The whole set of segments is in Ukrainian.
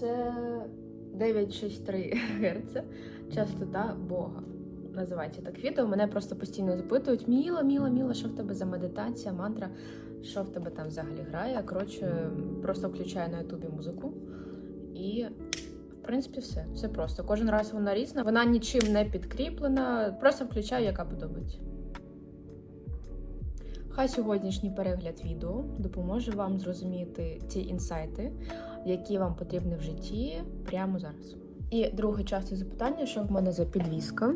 Це 963 Гц, частота Бога. Називається так відео. Мене просто постійно запитують: Міла, Міла, Міла, що в тебе за медитація, мантра, що в тебе там взагалі грає. Коротше, просто включаю на ютубі музику. І, в принципі, все. Все просто. Кожен раз вона різна, вона нічим не підкріплена. Просто включаю, яка подобається. Хай сьогоднішній перегляд відео допоможе вам зрозуміти ті інсайти, які вам потрібні в житті прямо зараз. І друге часто запитання, що в мене за підвіска.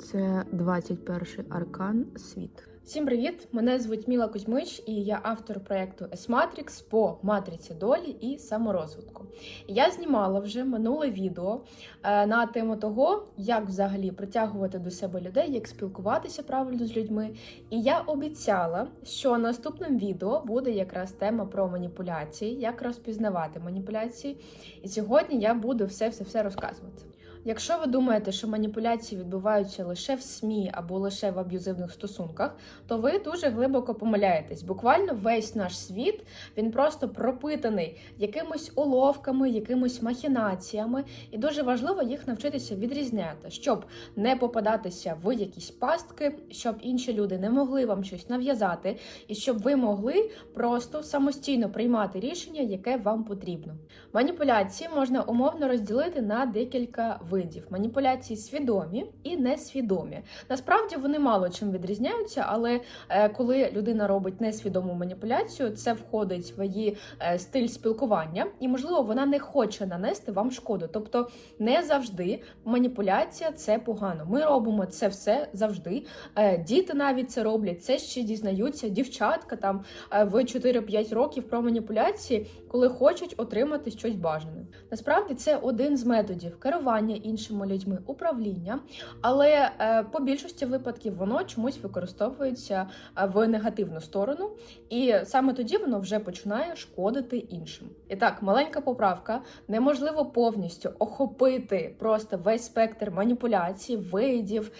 Це 21 аркан світ. Всім привіт! Мене звуть Міла Кузьмич, і я автор проєкту S-Matrix по матриці долі і саморозвитку. Я знімала вже минуле відео е, на тему того, як взагалі притягувати до себе людей, як спілкуватися правильно з людьми. І я обіцяла, що наступним відео буде якраз тема про маніпуляції, як розпізнавати маніпуляції. І сьогодні я буду все-все-все розказувати. Якщо ви думаєте, що маніпуляції відбуваються лише в СМІ або лише в аб'юзивних стосунках, то ви дуже глибоко помиляєтесь. Буквально весь наш світ він просто пропитаний якимись уловками, якимись махінаціями, і дуже важливо їх навчитися відрізняти, щоб не попадатися в якісь пастки, щоб інші люди не могли вам щось нав'язати, і щоб ви могли просто самостійно приймати рішення, яке вам потрібно. Маніпуляції можна умовно розділити на декілька видів: маніпуляції свідомі і несвідомі. Насправді вони мало чим відрізняються, але е, коли людина робить несвідому маніпуляцію, це входить в її е, стиль спілкування, і можливо вона не хоче нанести вам шкоду. Тобто не завжди маніпуляція це погано. Ми робимо це все завжди. Е, Діти навіть це роблять. Це ще дізнаються дівчатка там в 4-5 років про маніпуляції, коли хочуть отримати щось бажане. Насправді це один з методів керування іншими людьми, управління, але е, по більшості випадків воно чомусь використовується е, в негативну сторону, і саме тоді воно вже починає шкодити іншим. І так, маленька поправка: неможливо повністю охопити просто весь спектр маніпуляцій, видів,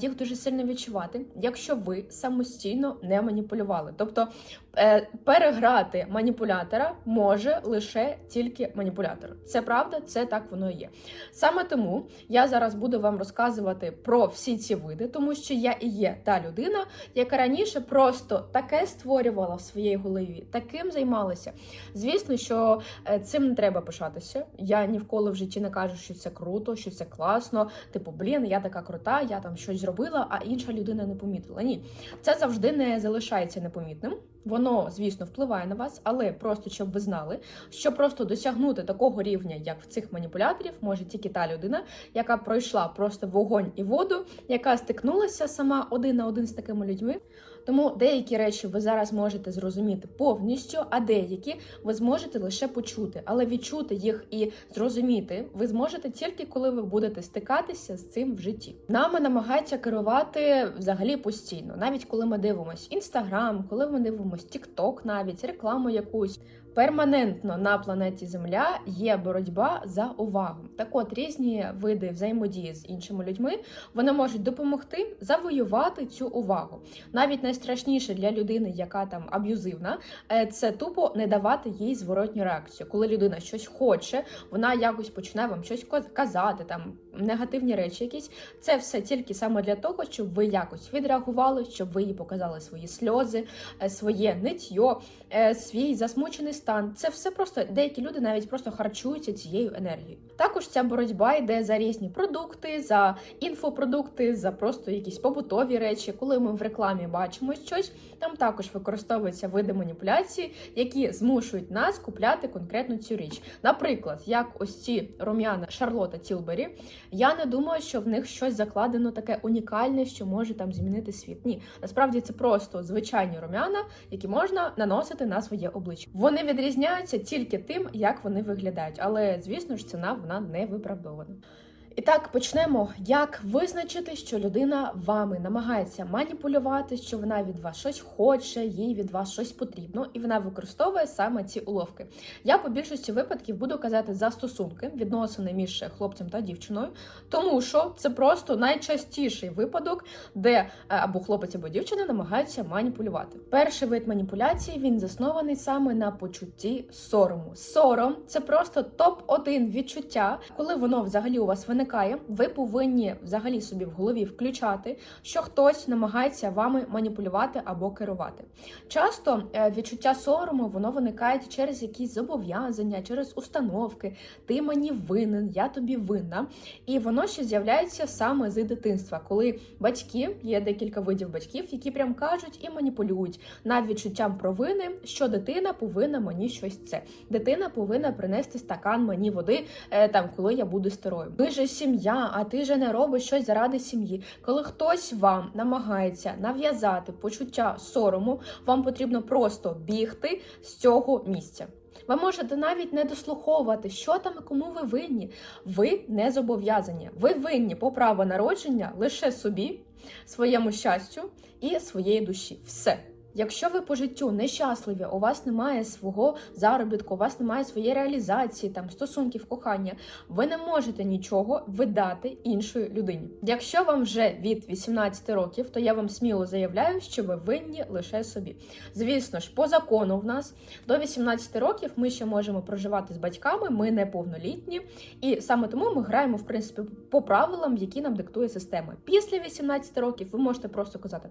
їх дуже сильно відчувати, якщо ви самостійно не маніпулювали. Тобто переграти маніпулятора може лише тільки маніпулятор. Це правда, це так воно і є. Саме тому я зараз буду вам розказувати про всі ці види, тому що я і є та людина, яка раніше просто таке створювала в своїй голові, таким займалася. Звісно, що е, цим не треба пишатися. Я ні вколи в житті не кажу, що це круто, що це класно. Типу, блін, я така крута, я там щось зробила, а інша людина не помітила. Ні, це завжди не залишається непомітним. Воно, звісно, впливає на вас, але просто щоб ви знали, що просто досягнути такого рівня, як в цих маніпуляторів, може тільки та людина, яка пройшла просто вогонь і воду, яка стикнулася сама один на один з такими людьми. Тому деякі речі ви зараз можете зрозуміти повністю, а деякі ви зможете лише почути, але відчути їх і зрозуміти ви зможете тільки коли ви будете стикатися з цим в житті. Нами намагаються керувати взагалі постійно, навіть коли ми дивимося інстаграм, коли ми дивимося Тікток, навіть рекламу якусь. Перманентно на планеті Земля є боротьба за увагу. Так от різні види взаємодії з іншими людьми вони можуть допомогти завоювати цю увагу. Навіть найстрашніше для людини, яка там аб'юзивна, е, це тупо не давати їй зворотню реакцію. Коли людина щось хоче, вона якось почне вам щось казати, там негативні речі, якісь це все тільки саме для того, щоб ви якось відреагували, щоб ви їй показали свої сльози, е, своє ниття, е, свій засмучений стан. Це все просто деякі люди навіть просто харчуються цією енергією. Також ця боротьба йде за різні продукти, за інфопродукти, за просто якісь побутові речі. Коли ми в рекламі бачимо щось, там також використовуються види маніпуляції, які змушують нас купляти конкретно цю річ. Наприклад, як ось ці рум'яна Шарлота Тілбері, я не думаю, що в них щось закладено таке унікальне, що може там змінити світ. Ні, насправді це просто звичайні рум'яна, які можна наносити на своє обличчя. Вони відрізняються тільки тим, як вони виглядають, але звісно ж ціна вона не виправдована. І так почнемо. Як визначити, що людина вами намагається маніпулювати, що вона від вас щось хоче, їй від вас щось потрібно, і вона використовує саме ці уловки. Я по більшості випадків буду казати за стосунки, відносини між хлопцем та дівчиною, тому що це просто найчастіший випадок, де е, або хлопець, або дівчина намагаються маніпулювати. Перший вид маніпуляції він заснований саме на почутті сорому. Сором це просто топ 1 відчуття, коли воно взагалі у вас виникає, ви повинні взагалі собі в голові включати, що хтось намагається вами маніпулювати або керувати. Часто е, відчуття сорому воно виникає через якісь зобов'язання, через установки. Ти мені винен, я тобі винна. І воно ще з'являється саме з дитинства, коли батьки є декілька видів батьків, які прям кажуть і маніпулюють над відчуттям провини, що дитина повинна мені щось це. Дитина повинна принести стакан мені води, е, там коли я буду старою. Ми же сім'я, а ти же не робиш щось заради сім'ї. Коли хтось вам намагається нав'язати почуття сорому, вам потрібно просто бігти з цього місця. Ви можете навіть не дослуховувати, що там і кому ви винні. Ви не зобов'язані. Ви винні по праву народження лише собі, своєму щастю і своєї душі. Все. Якщо ви по життю нещасливі, у вас немає свого заробітку, у вас немає своєї реалізації, там стосунків, кохання, ви не можете нічого видати іншої людині. Якщо вам вже від 18 років, то я вам сміло заявляю, що ви винні лише собі. Звісно ж, по закону в нас до 18 років ми ще можемо проживати з батьками, ми неповнолітні, і саме тому ми граємо в принципі по правилам, які нам диктує система. Після 18 років ви можете просто казати.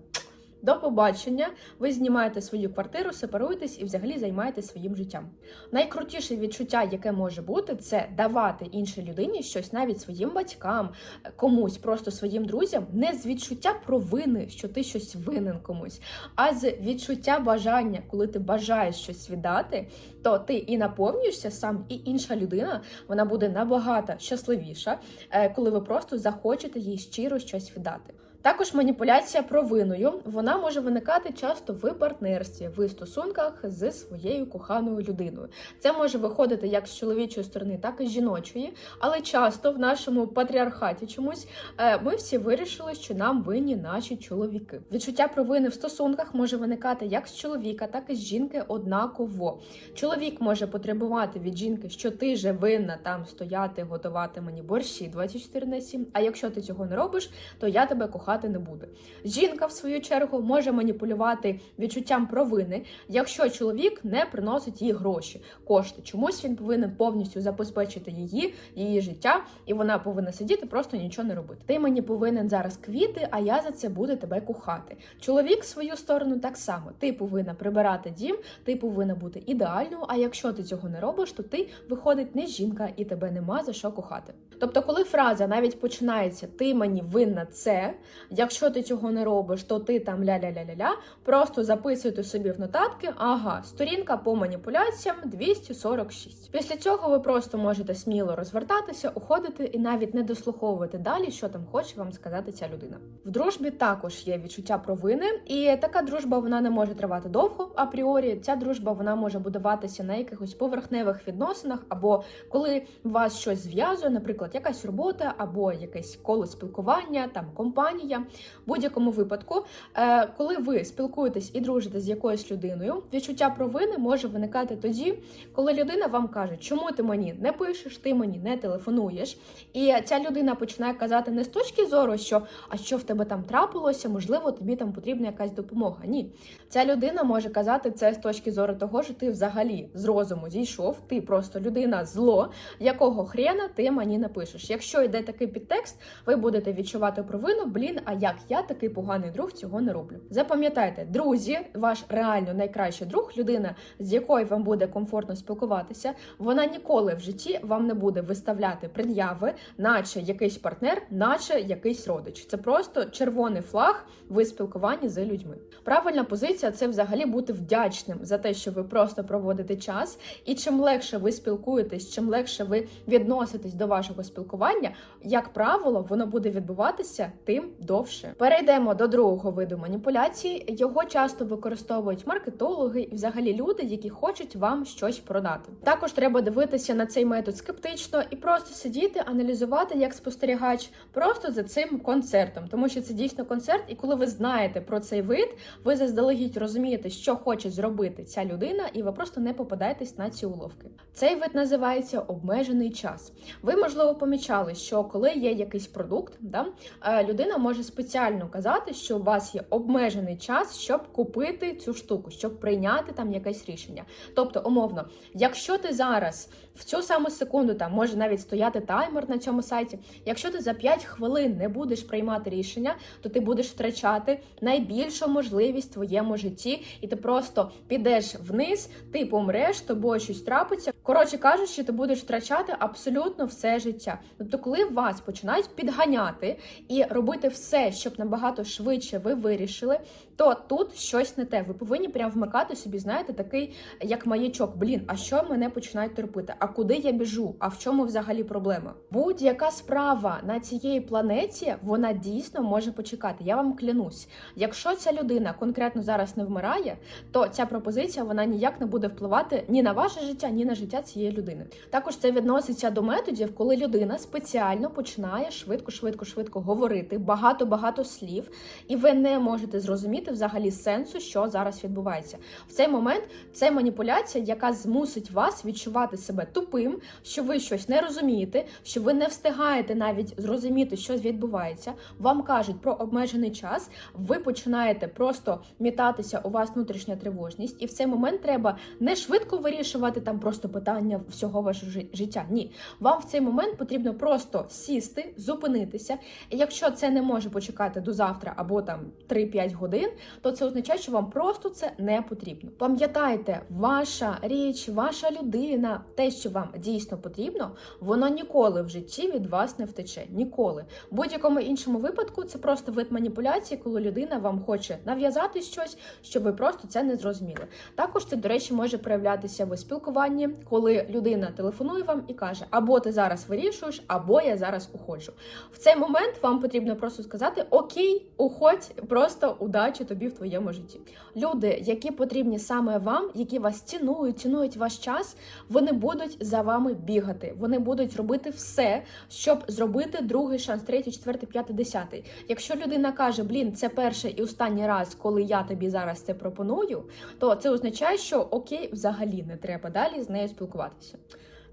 До побачення, ви знімаєте свою квартиру, сепаруєтесь і взагалі займаєтесь своїм життям. Найкрутіше відчуття, яке може бути, це давати іншій людині щось навіть своїм батькам, комусь, просто своїм друзям, не з відчуття провини, що ти щось винен комусь, а з відчуття бажання, коли ти бажаєш щось віддати, то ти і наповнюєшся сам, і інша людина вона буде набагато щасливіша, е, коли ви просто захочете їй щиро щось віддати. Також маніпуляція провиною вона може виникати часто в партнерстві, в стосунках зі своєю коханою людиною. Це може виходити як з чоловічої сторони, так і з жіночої. Але часто в нашому патріархаті чомусь е, ми всі вирішили, що нам винні наші чоловіки. Відчуття провини в стосунках може виникати як з чоловіка, так і з жінки однаково. Чоловік може потребувати від жінки, що ти же винна там стояти, готувати мені борщі 24 на 7, А якщо ти цього не робиш, то я тебе кохаю кохати не буде. Жінка, в свою чергу, може маніпулювати відчуттям провини, якщо чоловік не приносить їй гроші, кошти. Чомусь він повинен повністю забезпечити її, її життя, і вона повинна сидіти, просто нічого не робити. Ти мені повинен зараз квіти, а я за це буду тебе кохати. Чоловік в свою сторону так само. Ти повинна прибирати дім, ти повинна бути ідеальною. А якщо ти цього не робиш, то ти виходить не жінка і тебе нема за що кохати. Тобто, коли фраза навіть починається Ти мені винна це. Якщо ти цього не робиш, то ти там ля-ля-ля-ля-ля, просто записуйте собі в нотатки, ага, сторінка по маніпуляціям 246. Після цього ви просто можете сміло розвертатися, уходити і навіть не дослуховувати далі, що там хоче вам сказати ця людина. В дружбі також є відчуття провини, і така дружба вона не може тривати довго. Апріорі ця дружба вона може будуватися на якихось поверхневих відносинах, або коли вас щось зв'язує, наприклад, якась робота, або якесь коло спілкування, там компанія в будь-якому випадку, е, коли ви спілкуєтесь і дружите з якоюсь людиною, відчуття провини може виникати тоді, коли людина вам каже, чому ти мені не пишеш, ти мені не телефонуєш. І ця людина починає казати не з точки зору, що а що в тебе там трапилося, можливо, тобі там потрібна якась допомога. Ні, ця людина може казати це з точки зору того, що ти взагалі з розуму зійшов, ти просто людина зло, якого хрена ти мені не пишеш. Якщо йде такий підтекст, ви будете відчувати провину, блін а як я такий поганий друг цього не роблю. Запам'ятайте, друзі, ваш реально найкращий друг, людина, з якою вам буде комфортно спілкуватися, вона ніколи в житті вам не буде виставляти пред'яви, наче якийсь партнер, наче якийсь родич. Це просто червоний флаг в спілкуванні з людьми. Правильна позиція це взагалі бути вдячним за те, що ви просто проводите час, і чим легше ви спілкуєтесь, чим легше ви відноситесь до вашого спілкування, як правило, воно буде відбуватися, тим довше. Перейдемо до другого виду маніпуляцій. Його часто використовують маркетологи і взагалі люди, які хочуть вам щось продати. Також треба дивитися на цей метод скептично і просто сидіти, аналізувати як спостерігач просто за цим концертом, тому що це дійсно концерт, і коли ви знаєте про цей вид, ви заздалегідь розумієте, що хоче зробити ця людина, і ви просто не попадаєтесь на ці уловки. Цей вид називається обмежений час. Ви можливо помічали, що коли є якийсь продукт, да, е, людина може спеціально казати, що у вас є обмежений час, щоб купити цю штуку, щоб прийняти там якесь рішення. Тобто, умовно, якщо ти зараз в цю саму секунду там може навіть стояти таймер на цьому сайті, якщо ти за 5 хвилин не будеш приймати рішення, то ти будеш втрачати найбільшу можливість в твоєму житті, і ти просто підеш вниз, ти помреш, тобою щось трапиться. Коротше кажучи, ти будеш втрачати абсолютно все життя. Тобто, коли вас починають підганяти і робити все, щоб набагато швидше ви вирішили, то тут щось не те. Ви повинні прям вмикати собі, знаєте, такий як маячок. Блін, а що мене починають терпити? А куди я біжу? А в чому взагалі проблема? Будь-яка справа на цієї планеті вона дійсно може почекати. Я вам клянусь. Якщо ця людина конкретно зараз не вмирає, то ця пропозиція вона ніяк не буде впливати ні на ваше життя, ні на життя цієї людини. Також це відноситься до методів, коли людина спеціально починає швидко, швидко, швидко говорити багато багато слів, і ви не можете зрозуміти взагалі сенсу, що зараз відбувається. В цей момент це маніпуляція, яка змусить вас відчувати себе тупим, що ви щось не розумієте, що ви не встигаєте навіть зрозуміти, що відбувається. Вам кажуть про обмежений час. Ви починаєте просто мітатися. У вас внутрішня тривожність, і в цей момент треба не швидко вирішувати там просто питання всього вашого життя. Ні, вам в цей момент потрібно просто сісти, зупинитися. І якщо це не може почекати до завтра або там 3-5 годин, то це означає, що вам просто це не потрібно. Пам'ятайте, ваша річ, ваша людина, те, що вам дійсно потрібно, воно ніколи в житті від вас не втече. Ніколи. В будь-якому іншому випадку це просто вид маніпуляції, коли людина вам хоче нав'язати щось, щоб ви просто це не зрозуміли. Також це, до речі, може проявлятися в спілкуванні, коли людина телефонує вам і каже: або ти зараз вирішуєш, або я зараз уходжу. В цей момент вам потрібно просто сказати: Окей, уходь, просто удачі тобі в твоєму житті. Люди, які потрібні саме вам, які вас цінують, цінують ваш час, вони будуть за вами бігати. Вони будуть робити все, щоб зробити другий шанс, третій, четвертий, п'ятий, десятий. Якщо людина каже, блін, це перший і останній раз, коли я тобі зараз це пропоную, то це означає, що окей, взагалі не треба далі з нею спілкуватися.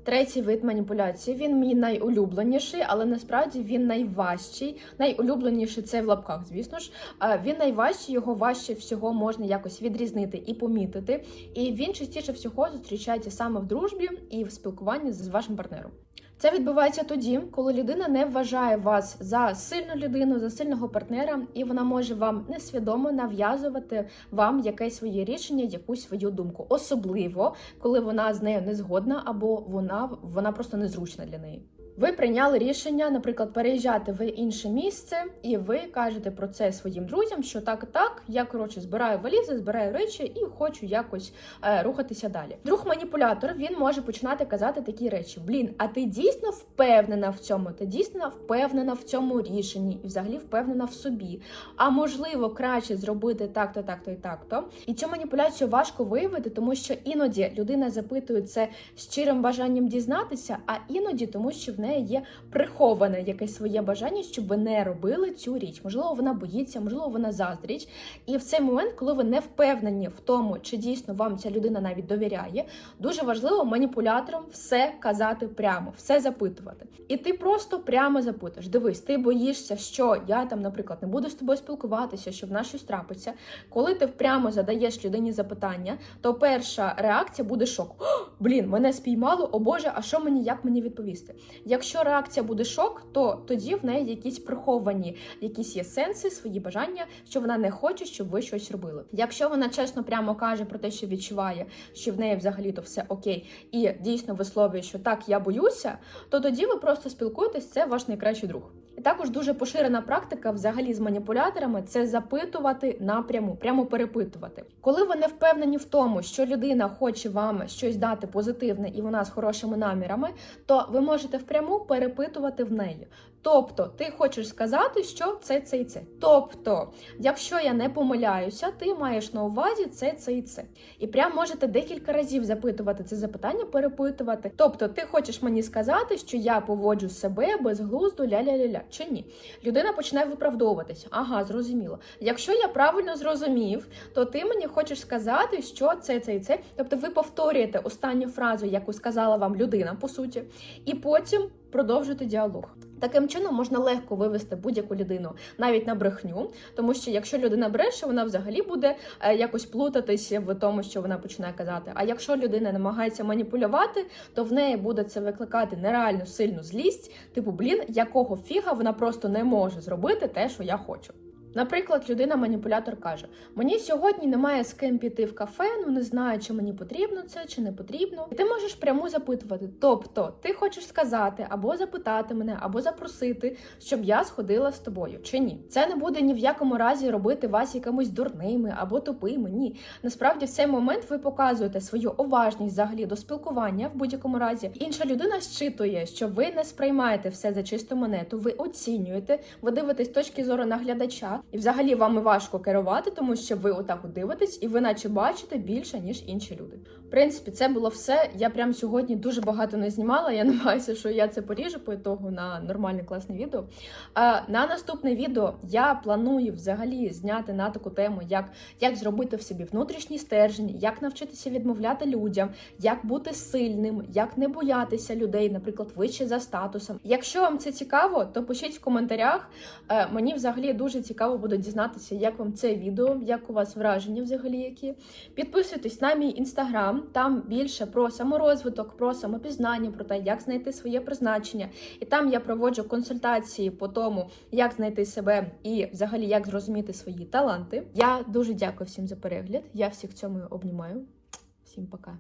Третій вид маніпуляції він мій найулюбленіший, але насправді він найважчий. Найулюбленіший це в лапках, звісно ж. Він найважчий, його важче всього можна якось відрізнити і помітити. І він частіше всього зустрічається саме в дружбі і в спілкуванні з вашим партнером. Це відбувається тоді, коли людина не вважає вас за сильну людину, за сильного партнера, і вона може вам несвідомо нав'язувати вам якесь своє рішення, якусь свою думку, особливо коли вона з нею не згодна або вона, вона просто незручна для неї. Ви прийняли рішення, наприклад, переїжджати в інше місце, і ви кажете про це своїм друзям, що так, так, я коротше збираю валізи, збираю речі і хочу якось е, рухатися далі. Друг маніпулятор він може починати казати такі речі: Блін, а ти дійсно впевнена в цьому? Ти дійсно впевнена в цьому рішенні і взагалі впевнена в собі. А можливо, краще зробити так-то, так-то і так-то. І цю маніпуляцію важко виявити, тому що іноді людина запитує це щирим бажанням дізнатися, а іноді тому, що в неї є приховане якесь своє бажання, щоб ви не робили цю річ. Можливо, вона боїться, можливо, вона заздріч. І в цей момент, коли ви не впевнені в тому, чи дійсно вам ця людина навіть довіряє, дуже важливо маніпуляторам все казати прямо, все запитувати. І ти просто прямо запитуєш: дивись, ти боїшся, що я там, наприклад, не буду з тобою спілкуватися, що в нас щось трапиться. Коли ти прямо задаєш людині запитання, то перша реакція буде шок. Блін, мене спіймало, о Боже, а що мені, як мені відповісти? Якщо реакція буде шок, то тоді в неї якісь приховані, якісь є сенси, свої бажання, що вона не хоче, щоб ви щось робили. Якщо вона чесно прямо каже про те, що відчуває, що в неї взагалі то все окей, і дійсно висловлює, що так, я боюся, то тоді ви просто спілкуєтесь, це ваш найкращий друг. І також дуже поширена практика взагалі з маніпуляторами це запитувати напряму, прямо перепитувати. Коли ви не впевнені в тому, що людина хоче вам щось дати позитивне і вона з хорошими намірами, то ви можете впряму перепитувати в неї. Тобто, ти хочеш сказати, що це, це і це. Тобто, якщо я не помиляюся, ти маєш на увазі це, це і це. І прям можете декілька разів запитувати це запитання, перепитувати. Тобто, ти хочеш мені сказати, що я поводжу себе безглуздо ля-ля-ля-ля, чи ні? Людина почне виправдовуватися. Ага, зрозуміло. Якщо я правильно зрозумів, то ти мені хочеш сказати, що це, це і це. Тобто, ви повторюєте останню фразу, яку сказала вам людина, по суті, і потім продовжуєте діалог. Таким чином можна легко вивести будь-яку людину навіть на брехню, тому що якщо людина бреше, вона взагалі буде е, якось плутатися в тому, що вона починає казати. А якщо людина намагається маніпулювати, то в неї буде це викликати нереально сильну злість, типу, блін, якого фіга вона просто не може зробити те, що я хочу. Наприклад, людина-маніпулятор каже: Мені сьогодні немає з ким піти в кафе, ну не знаю, чи мені потрібно це, чи не потрібно. І ти можеш прямо запитувати. Тобто, ти хочеш сказати або запитати мене, або запросити, щоб я сходила з тобою, чи ні? Це не буде ні в якому разі робити вас якимось дурними або тупими. Ні. Насправді, в цей момент ви показуєте свою уважність взагалі до спілкування в будь-якому разі. Інша людина щитує, що ви не сприймаєте все за чисту монету, ви оцінюєте, ви дивитесь точки зору наглядача. І взагалі вами важко керувати, тому що ви отак от дивитесь, і ви наче бачите більше, ніж інші люди. В принципі, це було все. Я прям сьогодні дуже багато не знімала. Я намагаюся, що я це поріжу по ітогу на нормальне класне відео. А, на наступне відео я планую взагалі зняти на таку тему, як, як зробити в собі внутрішній стержень, як навчитися відмовляти людям, як бути сильним, як не боятися людей, наприклад, вище за статусом. Якщо вам це цікаво, то пишіть в коментарях. Е, Мені взагалі дуже цікаво буде дізнатися, як вам це відео, як у вас враження взагалі які. Підписуйтесь на мій інстаграм, там більше про саморозвиток, про самопізнання, про те, як знайти своє призначення. І там я проводжу консультації по тому, як знайти себе і взагалі як зрозуміти свої таланти. Я дуже дякую всім за перегляд. Я всіх цьому обнімаю. Всім пока.